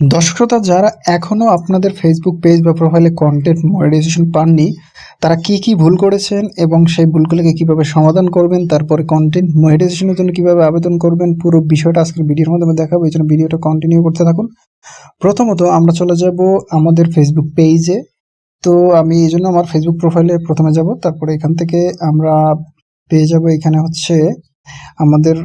দর্শক শ্রোতা যারা এখনও আপনাদের ফেসবুক পেজ বা প্রোফাইলে কন্টেন্ট মনিটাইজেশন পাননি, তারা কি কি ভুল করেছেন এবং সেই ভুলগুলোকে কীভাবে সমাধান করবেন, তারপরে কন্টেন্ট মনিটাইজেশনের জন্য কীভাবে আবেদন করবেন, পুরো বিষয়টা আজকের ভিডিওর মাধ্যমে দেখাবো। এই জন্য ভিডিওটা কন্টিনিউ করতে থাকুন। প্রথমত আমরা চলে যাব আমাদের ফেসবুক পেজে তো আমি এই জন্য আমার ফেসবুক প্রোফাইলে প্রথমে যাব, তারপরে এখান থেকে আমরা পেয়ে যাব, এখানে হচ্ছে আমাদের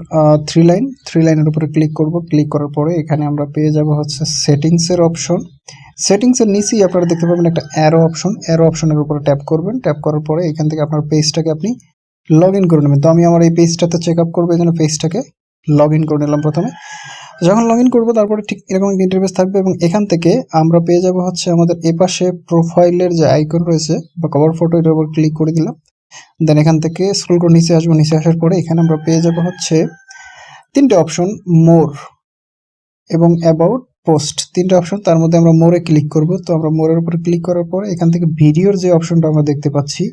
থ্রি লাইন থ্রি লাইনের উপরে ক্লিক করব। ক্লিক করার পরে এখানে আমরা পেয়ে যাব হচ্ছে সেটিংসের অপশন সেটিংসের নিচেই আপনারা দেখতে পাবেন একটা অ্যারো অপশন অ্যারো অপশনের উপরে ট্যাপ করবেন। ট্যাপ করার পরে এখান থেকে আপনার পেজটাকে আপনি লগ ইন করে নেবেন। তো আমি আমার এই পেজটাতে চেক আপ করব এই জন্য পেজটাকে লগ ইন করে নিলাম প্রথমে। যখন লগ ইন করব, তারপরে ঠিক এরকম একটা থাকবে এবং এখান থেকে আমরা পেয়ে যাব হচ্ছে আমাদের এপাশে প্রোফাইলের যে আইকন রয়েছে বা কভার ফটো এটার উপর ক্লিক করে দিলাম। দেন এখান থেকে স্ক্রল করে নিচে আসব, নিচে আসার পরে এখানে আমরা পেয়ে যাব হচ্ছে তিনটে অপশন মোর এবং অ্যাবাউট পোস্ট তিনটে অপশন তার মধ্যে আমরা মোরে ক্লিক করব। তো আমরা মোরের উপরে ক্লিক করার পরে এখান থেকে ভিডিওর যে অপশনটা আমরা দেখতে পাচ্ছি,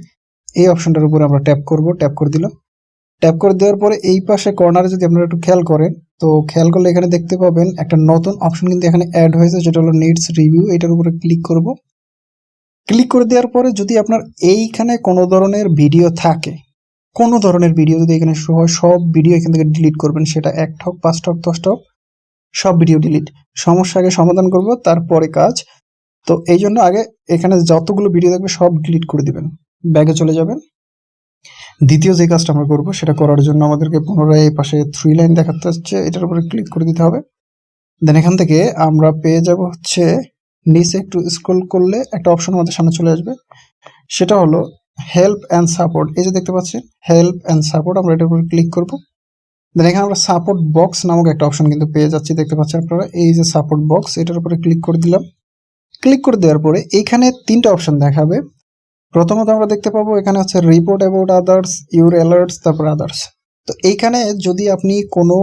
এই অপশনটার উপরে আমরা ট্যাপ করব ট্যাপ করে দিলাম। ট্যাপ করে দেওয়ার পরে এই পাশে কর্নারে যদি আপনারা একটু খেয়াল করেন, তো খেয়াল করলে এখানে দেখতে পাবেন একটা নতুন অপশন কিন্তু এখানে অ্যাড হয়েছে, যেটা হলো নিডস রিভিউ এটার উপরে ক্লিক করব। ক্লিক করে দেওয়ার পরে যদি আপনার এইখানে কোনো ধরনের ভিডিও থাকে, কোনো ধরনের ভিডিও যদি এখানে শো হয়, সব ভিডিও এখান থেকে ডিলিট করবেন। সেটা এক ঠক, পাঁচ ঠক, দশ ঠক, সব ভিডিও ডিলিট সমস্যা আগে সমাধান করব, তারপরে কাজ। তো এই জন্য আগে এখানে যতগুলো ভিডিও থাকবে, সব ডিলিট করে দিবেন। ব্যাগে চলে যাবেন। দ্বিতীয় যে কাজটা আমরা করব, সেটা করার জন্য আমাদেরকে পুনরায় এই পাশে থ্রি লাইন দেখাতে হচ্ছে। এটার উপরে ক্লিক করে দিতে হবে। দেন এখান থেকে আমরা পেয়ে যাব হচ্ছে নিচে একটু স্ক্রল করলে একটা অপশন আমাদের সামনে চলে আসবে। সেটা হলো হেল্প অ্যান্ড সাপোর্ট এই যে দেখতে পাচ্ছেন হেল্প অ্যান্ড সাপোর্ট আমরা এটার উপরে ক্লিক করব। দেন এখানে আমরা সাপোর্ট বক্স নামক একটা অপশন কিন্তু পেয়ে যাচ্ছি, দেখতে পাচ্ছেন আপনারা? এই যে সাপোর্ট বক্স এটার উপরে ক্লিক করে দিলাম। ক্লিক করে দেওয়ার পরে এইখানে তিনটা অপশন দেখাবে। প্রথমত আমরা দেখতে পাবো, এখানে হচ্ছে report about others your alerts তারপর আদার্স তো এইখানে যদি আপনি কোনো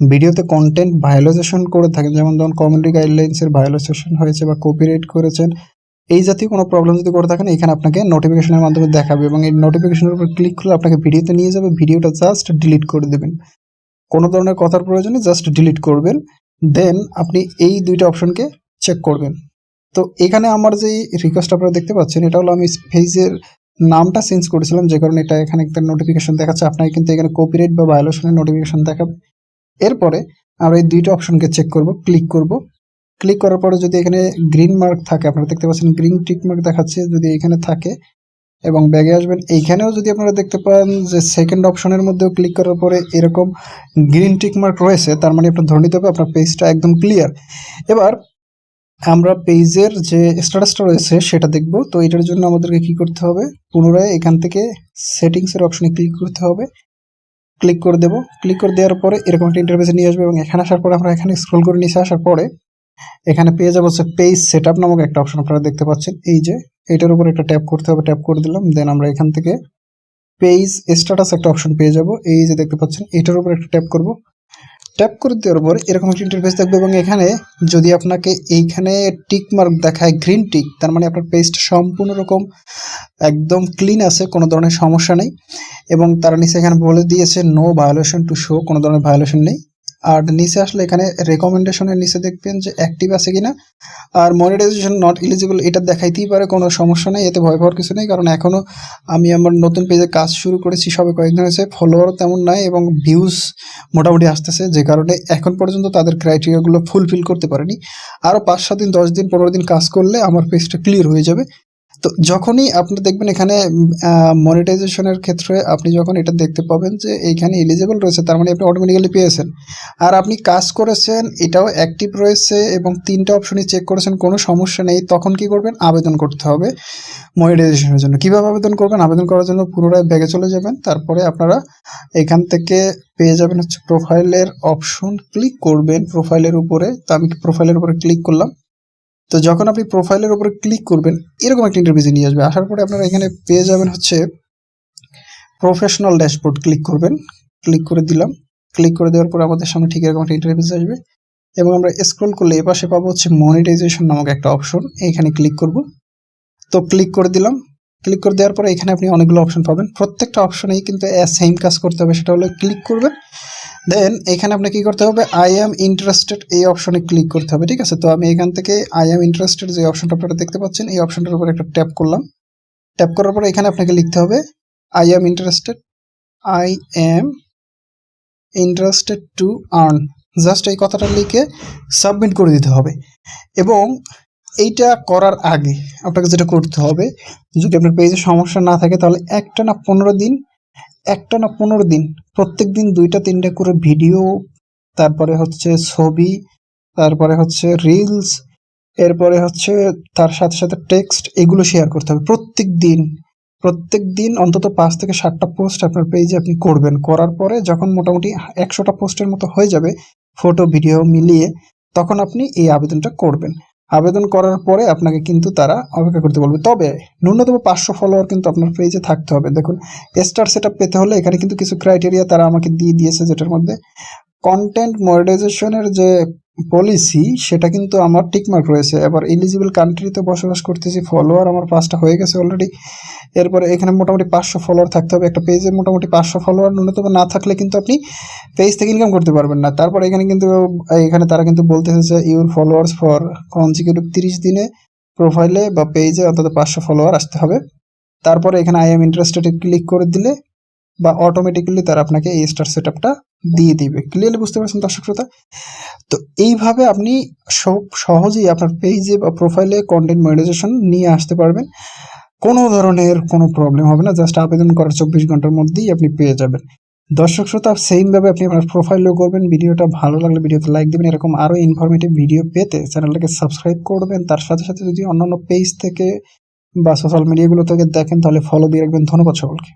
ভিডিওতে কন্টেন্ট ভায়োলেশন করে থাকেন। যেমন ধরুন কমিউনিটি গাইডলাইন্সের ভায়োলেশন হয়েছে বা কপিরাইট করেছেন, এই জাতীয় কোনো প্রবলেম যদি করে থাকেন, এখানে আপনাকে নোটিফিকেশনের মাধ্যমে দেখাবে এবং এই নোটিফিকেশনের উপর ক্লিক করলে আপনাকে ভিডিওতে নিয়ে যাবে, ভিডিওটা জাস্ট ডিলিট করে দেবেন। কোনো ধরনের কথার প্রয়োজনে জাস্ট ডিলিট করবেন। দেন আপনি এই দুইটা অপশনকে চেক করবেন। তো এখানে আমার যে রিকোয়েস্ট আপনারা দেখতে পাচ্ছেন, এটা হলো আমি ফেজের নামটা চেঞ্জ করেছিলাম, যে কারণে এটা এখানে একটা নোটিফিকেশন দেখাচ্ছে। আপনাকে কিন্তু এখানে কপিরাইট বা ভায়োলেশনের নোটিফিকেশন দেখাবে এরপরে আমরা এই দুইটা অপশনকে চেক করব ক্লিক করব। ক্লিক করার পরে যদি এখানে গ্রিন মার্ক থাকে, আপনারা দেখতে পাচ্ছেন গ্রিন টিক মার্ক দেখাচ্ছে, যদি এখানে থাকে এবং ব্যাগে আসবেন, এইখানেও যদি আপনারা দেখতে পান যে সেকেন্ড অপশনের মধ্যেও ক্লিক করার পরে এরকম গ্রিন টিক মার্ক রয়েছে, তার মানে আপনার ধরে নিতে হবে আপনার পেজটা একদম ক্লিয়ার এবার আমরা পেজের যে স্ট্যাটাসটা রয়েছে, সেটা দেখব। তো এটার জন্য আমাদেরকে কি করতে হবে? পুনরায় এখান থেকে সেটিংসের অপশনে ক্লিক করতে হবে। ক্লিক করে দেবো। ক্লিক করে দেওয়ার পরে এরকম একটা ইন্টারফেসে নিয়ে আসবে এবং এখানে আসার পরে আমরা এখানে স্ক্রল করে নিচে আসার পরে এখানে পেয়ে যাব হচ্ছে পেজ সেট আপ নামক একটা অপশন আপনারা দেখতে পাচ্ছেন। এই যে এটার উপর একটা ট্যাপ করতে হবে, ট্যাপ করে দিলাম। দেন আমরা এখান থেকে পেজ স্ট্যাটাস একটা অপশন পেয়ে যাব। এই যে দেখতে পাচ্ছেন, এটার উপর একটা ট্যাপ করব। ট্যাপ করে দেওয়ার পর এরকম একটা ইন্টারফেস থাকবে এবং এখানে যদি আপনাকে এইখানে টিক মার্ক দেখায় গ্রিন টিক তার মানে আপনার পেজটা সম্পূর্ণ রকম একদম ক্লিন আছে, কোনো ধরনের সমস্যা নেই। এবং তারা নিচে এখানে বলে দিয়েছে নো ভায়োলেশন টু শো কোনো ধরনের ভায়োলেশন নেই। আর নিচে আসলে এখানে রেকমেন্ডেশনের নিচে দেখবেন যে অ্যাক্টিভ আছে কিনা। আর মনিটাইজেশন নট এলিজিবল এটা দেখাইতেই পারে, কোনো সমস্যা নেই, এতে ভয় পাওয়ার কিছু নেই। কারণ এখনও আমি আমার নতুন পেজে কাজ শুরু করেছি, সবে কয়েকদিন হয়েছে ফলোয়ারও তেমন নাই এবং ভিউজ মোটামুটি আসতেছে, যে কারণে এখন পর্যন্ত তাদের ক্রাইটেরিয়াগুলো ফুলফিল করতে পারেনি। আরও পাঁচ সাত দিন, দশ দিন, পনেরো দিন কাজ করলে আমার পেজটা ক্লিয়ার হয়ে যাবে। তো যখনই আপনি দেখবেন এখানে মনিটাইজেশনের ক্ষেত্রে আপনি যখন এটা দেখতে পাবেন যে এইখানে এলিজিবল রয়েছে, তার মানে আপনি অটোমেটিক্যালি পেয়েছেন। আর আপনি কাজ করেছেন, এটাও অ্যাক্টিভ রয়েছে এবং তিনটা অপশনই চেক করেছেন, কোনো সমস্যা নেই, তখন কি করবেন? আবেদন করতে হবে মনিটাইজেশনের জন্য। কীভাবে আবেদন করবেন? আবেদন করার জন্য পুনরায় ব্যাগে চলে যাবেন, তারপরে আপনারা এখান থেকে পেয়ে যাবেন হচ্ছে প্রোফাইলের অপশন ক্লিক করবেন প্রোফাইলের উপরে। তো আমি প্রোফাইলের উপরে ক্লিক করলাম। তো যখন আপনি প্রোফাইলের উপরে ক্লিক করবেন, এরকম একটা ইন্টারভিউ নিয়ে আসবে। আসার পরে আপনারা এখানে পেয়ে যাবেন হচ্ছে প্রফেশনাল ড্যাশবোর্ড ক্লিক করবেন। ক্লিক করে দিলাম। ক্লিক করে দেওয়ার পর আমাদের সামনে ঠিক এরকম একটা ইন্টারভিউ আসবে। এবং আমরা স্ক্রল করলে এপাশে পাবো হচ্ছে মনিটাইজেশন নামক একটা অপশন এইখানে ক্লিক করব। তো ক্লিক করে দিলাম। ক্লিক করে দেওয়ার পরে এখানে আপনি অনেকগুলো অপশন পাবেন। প্রত্যেকটা অপশনেই কিন্তু সেম কাজ করতে হবে। সেটা হলো ক্লিক করবেন। দেন এখানে আপনাকে কি করতে হবে? আই অ্যাম ইন্টারেস্টেড এই অপশনে ক্লিক করতে হবে, ঠিক আছে? তো আমি এখান থেকে আই অ্যাম ইন্টারেস্টেড যে অপশনটা আপনারা দেখতে পাচ্ছেন, এই অপশনটার উপর একটা ট্যাপ করলাম। ট্যাপ করার পরে এখানে আপনাকে লিখতে হবে I am interested I am interested to earn just এই কথাটা লিখে সাবমিট করে দিতে হবে। এবং এইটা করার আগে আপনাকে যেটা করতে হবে, যদি আপনার পেজে সমস্যা না থাকে, তাহলে একটা না পনেরো দিন একটা না পনেরো দিন, প্রত্যেক দিন দুইটা তিনটা করে ভিডিও, তারপরে হচ্ছে ছবি, তারপরে হচ্ছে রিলস এরপরে হচ্ছে তার সাথে সাথে টেক্সট এগুলো শেয়ার করতে হবে প্রত্যেক দিন। প্রত্যেক দিন অন্তত পাঁচ থেকে সাতটা পোস্ট আপনার পেজে আপনি করবেন। করার পরে যখন মোটামুটি একশোটা পোস্টের মতো হয়ে যাবে ফটো ভিডিও মিলিয়ে, তখন আপনি এই আবেদনটা করবেন। আবেদন করার পরে আপনাকে কিন্তু তারা অপেক্ষা করতে বলবে। তবে ন্যূনতম পাঁচশো ফলোয়ার কিন্তু আপনার পেজে থাকতে হবে। দেখুন স্টার সেট পেতে হলে এখানে কিন্তু কিছু ক্রাইটেরিয়া তারা আমাকে দিয়ে দিয়েছে যেটার মধ্যে কন্টেন্ট মনিটাইজেশনের যে পলিসি সেটা কিন্তু আমার টিকমার্ক রয়েছে। এবার এলিজিবল কান্ট্রিতে বসবাস করতেছি ফলোয়ার আমার পাঁচটা হয়ে গেছে অলরেডি এরপরে এখানে মোটামুটি পাঁচশো ফলোয়ার থাকতে হবে। একটা পেজে মোটামুটি পাঁচশো ফলোয়ার ন্যূনতম না থাকলে কিন্তু আপনি পেজ থেকে ইনকাম করতে পারবেন না। তারপর এখানে কিন্তু, এখানে তারা কিন্তু বলতেছে যে ইউর ফলোয়ার্স ফর কনজিকিউটিভ তিরিশ দিনে প্রোফাইলে বা পেজে অন্তত পাঁচশো ফলোয়ার আসতে হবে। তারপরে এখানে আই এম ইন্টারেস্টেড ক্লিক করে দিলে বা অটোমেটিক্যালি তারা আপনাকে এই স্টার সেট দিয়ে দিবে। ক্লিয়ারলি বুঝতে পারছেন দর্শক শ্রোতা? তো এইভাবে আপনি সব সহজেই আপনার পেজে বা প্রোফাইলে কন্টেন্ট মনিটাইজেশন নিয়ে আসতে পারবেন। কোনো ধরনের কোনো প্রবলেম হবে না জাস্ট আবেদন করার চব্বিশ ঘণ্টার মধ্যেই আপনি পেয়ে যাবেন। দর্শক শ্রোতা সেমভাবে আপনি আপনার প্রোফাইলও করবেন, ভিডিওটা ভালো লাগলে ভিডিওতে লাইক দেবেন, এরকম আরও ইনফরমেটিভ ভিডিও পেতে চ্যানেলটাকে সাবস্ক্রাইব করবেন। তার সাথে সাথে যদি অন্যান্য পেজ থেকে বা সোশ্যাল মিডিয়াগুলো থেকে দেখেন, তাহলে ফলো দিয়ে রাখবেন। ধন্যবাদ সকলকে।